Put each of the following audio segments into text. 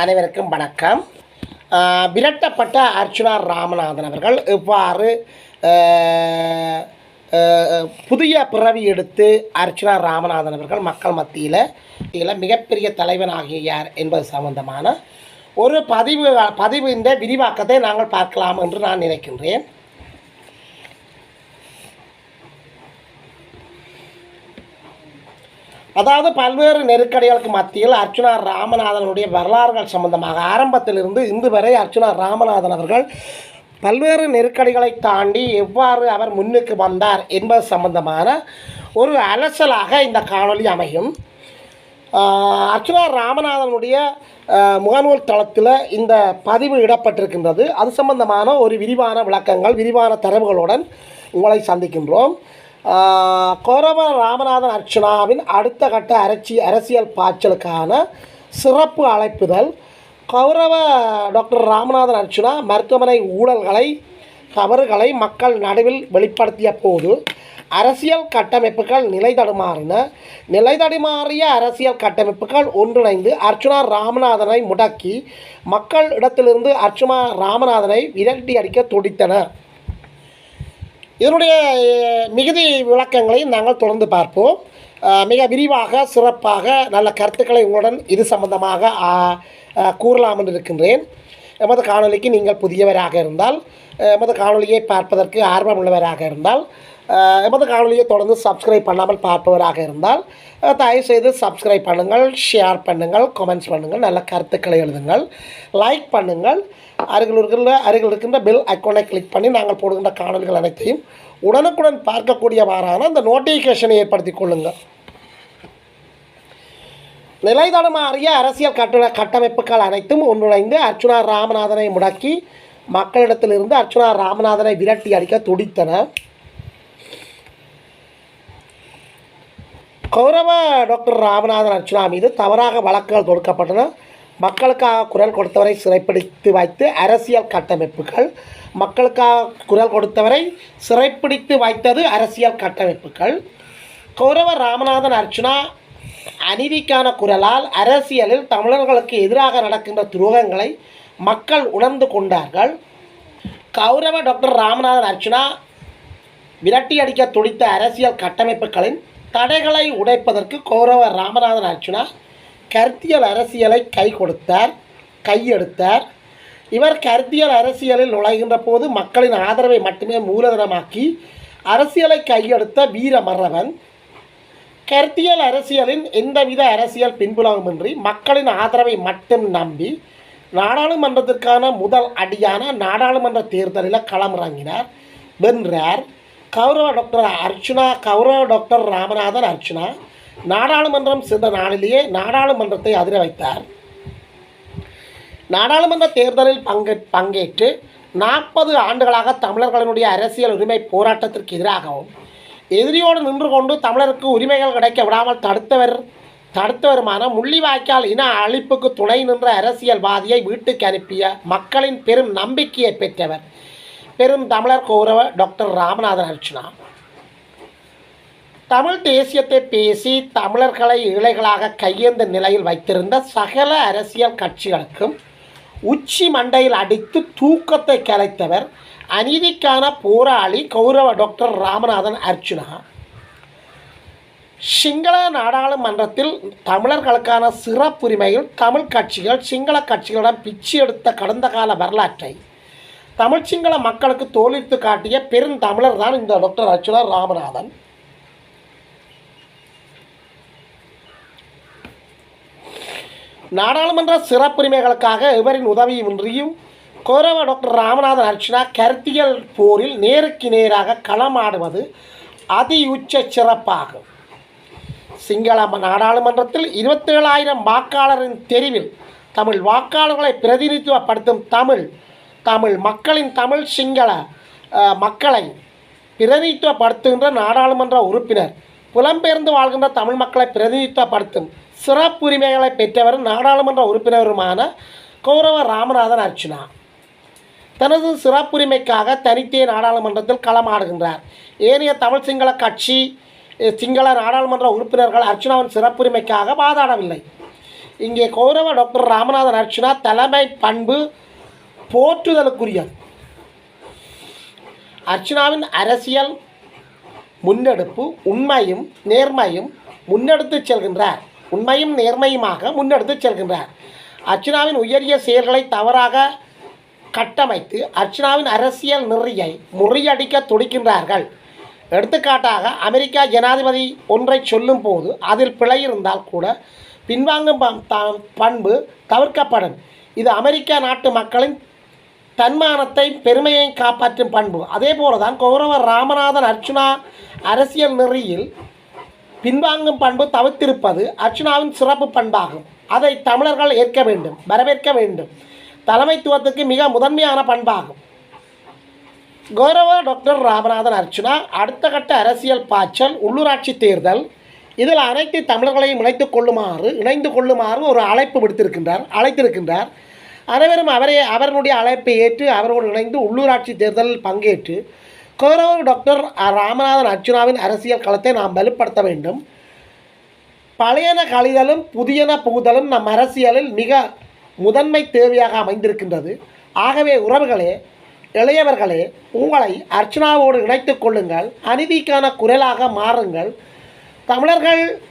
அனைவருக்கும் வணக்கம். விரட்டப்பட்ட அர்ச்சுனா ராமநாதன் அவர்கள் இவ்வாறு புதிய பிறவி எடுத்து அர்ச்சுனா ராமநாதன் அவர்கள் மக்கள் மத்தியில் இதில் மிகப்பெரிய தலைவனாகிய யார் என்பது சம்பந்தமான ஒரு பதிவு பதிவு இந்த விரிவாக்கத்தை நாங்கள் பார்க்கலாம் என்று நான் நினைக்கின்றேன். அதாவது பல்வேறு நெருக்கடிகளுக்கு மத்தியில் அர்ச்சுனா ராமநாதனுடைய வரலாறுகள் சம்பந்தமாக ஆரம்பத்திலிருந்து இன்று வரை அர்ச்சுனா ராமநாதன் அவர்கள் பல்வேறு நெருக்கடிகளை தாண்டி எவ்வாறு அவர் முன்னுக்கு வந்தார் என்பது சம்பந்தமான ஒரு அலசலாக இந்த காணொளி அமையும். ஆஹ் அர்ச்சுனா ராமநாதனுடைய முகநூல் தளத்தில் இந்த பதிவு இடப்பட்டிருக்கின்றது. அது சம்பந்தமான ஒரு விரிவான விளக்கங்கள் விரிவான தரவுகளுடன் உங்களை சந்திக்கின்றோம். ஆஹ் கௌரவ ராமநாதன் அர்ச்சனாவின் அடுத்த கட்ட அரசி அரசியல் பாய்ச்சலுக்கான சிறப்பு அழைப்புதல். கௌரவ டாக்டர் ராமநாதன் அர்ச்சனா மருத்துவமனை ஊழல்களை தவறுகளை மக்கள் நடுவில் வெளிப்படுத்திய போது அரசியல் கட்டமைப்புகள் நிலை தடுமாறின நிலை தடுமாறிய அரசியல் கட்டமைப்புகள் ஒன்றிணைந்து அர்ச்சுனா ராமநாதனை முடக்கி மக்கள் இடத்திலிருந்து அர்ச்சுனா ராமநாதனை விரட்டி அடிக்க துடித்தன. இதனுடைய மிகுதி விளக்கங்களையும் நாங்கள் தொடர்ந்து பார்ப்போம். மிக விரிவாக சிறப்பாக நல்ல கருத்துக்களை உங்களுடன் இது சம்பந்தமாக கூறலாம் என்று இருக்கின்றேன் எமது காணொளிக்கு நீங்கள் புதியவராக இருந்தால் எமது காணொலியை பார்ப்பதற்கு ஆர்வம் உள்ளவராக இருந்தால் எமது காணொலியை தொடர்ந்து சப்ஸ்கிரைப் பண்ணாமல் பார்ப்பவராக இருந்தால் தயவுசெய்து சப்ஸ்கிரைப் பண்ணுங்கள் ஷேர் பண்ணுங்கள் கமெண்ட்ஸ் பண்ணுங்கள் நல்ல கருத்துக்களை எழுதுங்கள் லைக் பண்ணுங்கள் அருகில் இருக்கிற அருகில் இருக்கின்ற பெல் ஐக்கோனை கிளிக் பண்ணி நாங்கள் போடுகின்ற காணொலிகள் அனைத்தையும் உடனுக்குடன் பார்க்கக்கூடியவாறான அந்த நோட்டிஃபிகேஷனை ஏற்படுத்திக் கொள்ளுங்கள் நிலை தடுமாறிய அரசியல் கட்ட கட்டமைப்புகள் அனைத்தும் ஒன்றிணைந்து அர்ச்சுனா ராமநாதனை முடக்கி மக்களிடத்திலிருந்து அர்ச்சுனா ராமநாதனை விரட்டி அடிக்க துடித்தன கௌரவ டாக்டர் ராமநாதன் அர்ச்சுனா மீது தவறாக வழக்குகள் தொடுக்கப்பட்டன. மக்களுக்காக குரல் கொடுத்தவரை சிறைப்பிடித்து வைத்து அரசியல் கட்டமைப்புகள். மக்களுக்காக குரல் கொடுத்தவரை சிறைப்பிடித்து வைத்தது அரசியல் கட்டமைப்புகள். கௌரவ ராமநாதன் அர்ச்சுனா அநீதிக்கான குரலால் அரசியலில் தமிழர்களுக்கு எதிராக நடக்கின்ற துரோகங்களை மக்கள் உணர்ந்து கொண்டார்கள். கௌரவ டாக்டர் ராமநாதன் அர்ச்சுனா விரட்டி அடிக்க துடித்த அரசியல் கட்டமைப்புகளின் தடைகளை உடைப்பதற்கு கௌரவ ராமநாதன் அர்ச்சுனா கருத்தியல் அரசியலை கை கொடுத்தார் கையெடுத்தார் இவர் கருத்தியல் அரசியலில் நுழைகின்ற போது மக்களின் ஆதரவை மட்டுமே மூலதனமாக்கி அரசியலை கையெடுத்த வீரமறவன். கருத்தியல் அரசியலின் எந்தவித அரசியல் பின்புலமின்றி மக்களின் ஆதரவை மட்டும் நம்பி நாடாளுமன்றத்திற்கான முதல் அடியான நாடாளுமன்ற தேர்தலில் களமிறங்கினார் வென்றார். கௌரவ டாக்டர் அர்ச்சுனா கௌரவ டாக்டர் ராமநாதன் அர்ச்சுனா நாடாளுமன்றம் சென்ற நாளிலேயே நாடாளுமன்றத்தை அதிர வைத்தார். நாடாளுமன்ற தேர்தலில் பங்கே பங்கேற்று நாற்பது ஆண்டுகளாக தமிழர்களினுடைய அரசியல் உரிமை போராட்டத்திற்கு எதிராகவும் எதிரியோடு நின்று கொண்டு தமிழருக்கு உரிமைகள் கிடைக்க விடாமல் தடுத்தவர் தடுத்தவருமான முள்ளிவாய்க்கால் இன அழிப்புக்கு துணை நின்ற அரசியல்வாதியை வீட்டுக்கு அனுப்பிய மக்களின் பெரும் நம்பிக்கையை பெற்றவர். பெரும் தமிழர் கௌரவ டாக்டர் ராமநாதன் அர்ச்சுனா. தமிழ் தேசியத்தை பேசி தமிழர்களை ஏழைகளாக கையேந்த நிலையில் வைத்திருந்த சகல அரசியல் கட்சிகளுக்கும் உச்சி மண்டையில் அடித்து தூக்கத்தை கலைத்தவர் அநீதிக்கான போராளி கௌரவ டாக்டர் ராமநாதன் அர்ச்சுனா. சிங்கள நாடாளுமன்றத்தில் தமிழர்களுக்கான சிறப்புரிமையில் தமிழ் கட்சிகள் சிங்கள கட்சிகளிடம் பிச்சு எடுத்த கடந்த கால வரலாற்றை தமிழ் சிங்கள மக்களுக்கு தோலித்து காட்டிய பெருந்தமிழர் தான் இந்த டாக்டர் அர்ச்சுனா ராமநாதன். நாடாளுமன்ற சிறப்புரிமைகளுக்காக இவரின் உதவியின்றியும் கௌரவ டாக்டர் ராமநாதன் அர்ச்சனா கருத்தியல் போரில் நேருக்கு நேராக களமாடுவது அதி உச்ச சிறப்பாகும். சிங்கள நாடாளுமன்றத்தில் இருபத்தேழாயிரம் வாக்காளரின் தெரிவில் தமிழ் வாக்காளர்களை பிரதிநிதித்துவப்படுத்தும் தமிழ் தமிழ் மக்களின் தமிழ் சிங்கள மக்களை பிரதிநிதித்துவப்படுத்துகின்ற நாடாளுமன்ற உறுப்பினர் புலம்பெயர்ந்து வாழ்கின்ற தமிழ் மக்களை பிரதிநிதித்துவப்படுத்தும் சிறப்புரிமைகளை பெற்றவர் நாடாளுமன்ற உறுப்பினருமான கௌரவ ராமநாதன் அர்ச்சுனா தனது சிறப்புரிமைக்காக தனித்தே நாடாளுமன்றத்தில் களமாடுகின்றார். ஏனைய தமிழ் சிங்கள கட்சி சிங்கள நாடாளுமன்ற உறுப்பினர்கள் அர்ச்சுனாவின் சிறப்புரிமைக்காக வாதாடவில்லை. இங்கே கௌரவ டாக்டர் ராமநாதன் அர்ச்சுனா தலைமை பண்பு போற்றுதலுக்குரியது அர்ச்சுனாவின் அரசியல் முன்னெடுப்பு உண்மையும் நேர்மையும் முன்னெடுத்து செல்கின்றார். உண்மையும் நேர்மையுமாக முன்னெடுத்து செல்கின்றார். அர்ச்சனாவின் உயரிய செயல்களை தவறாக கட்டமைத்து அர்ச்சனாவின் அரசியல் நெறியை முறியடிக்க துடிக்கின்றார்கள். எடுத்துக்காட்டாக அமெரிக்கா ஜனாதிபதி ஒன்றை சொல்லும் போது அதில் பிழை இருந்தால் கூட பின்வாங்கும் பண்பு தவிர்க்கப்படும். இது அமெரிக்கா நாட்டு மக்களின் தன்மானத்தை பெருமையை காப்பாற்றும் பண்பு. அதே போல தான் கௌரவர் ராமநாதன் அர்ச்சுனா அரசியல் நெறியில் பின்வாங்கும் பண்பு தவிர்த்திருப்பது அர்ச்சுனாவின் சிறப்பு பண்பாகும். அதை தமிழர்கள் ஏற்க வேண்டும் வரவேற்க வேண்டும். தலைமைத்துவத்துக்கு மிக முதன்மையான பண்பாகும். கௌரவ டாக்டர் ராமநாதன் அர்ச்சுனா அடுத்த கட்ட அரசியல் பாய்ச்சல் உள்ளூராட்சி தேர்தல் இதில் அனைத்து தமிழர்களையும் இணைத்து கொள்ளுமாறு இணைந்து கொள்ளுமாறு ஒரு அழைப்பு விடுத்திருக்கின்றார் அழைத்திருக்கின்றார். அனைவரும் அவரே அவர்களுடைய அழைப்பை ஏற்று அவரோடு இணைந்து உள்ளூராட்சி தேர்தலில் பங்கேற்று கௌரவ டாக்டர் ராமநாதன் அர்ச்சுனாவின் அரசியல் களத்தை நாம் வலுப்படுத்த வேண்டும். பழையன கழிதலும் புதியன புகுதலும் நம் அரசியலில் மிக முதன்மை தேவையாக அமைந்திருக்கின்றது. ஆகவே உறவுகளே இளையவர்களே உங்களை அர்ச்சனாவோடு இணைத்துக் கொள்ளுங்கள். அநீதிக்கான குரலாக மாறுங்கள். தமிழர்கள்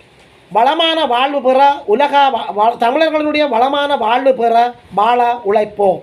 வளமான வாழ்வு பெற உலக தமிழர்களுடைய வளமான வாழ்வு பெற வாழ உழைப்போம்.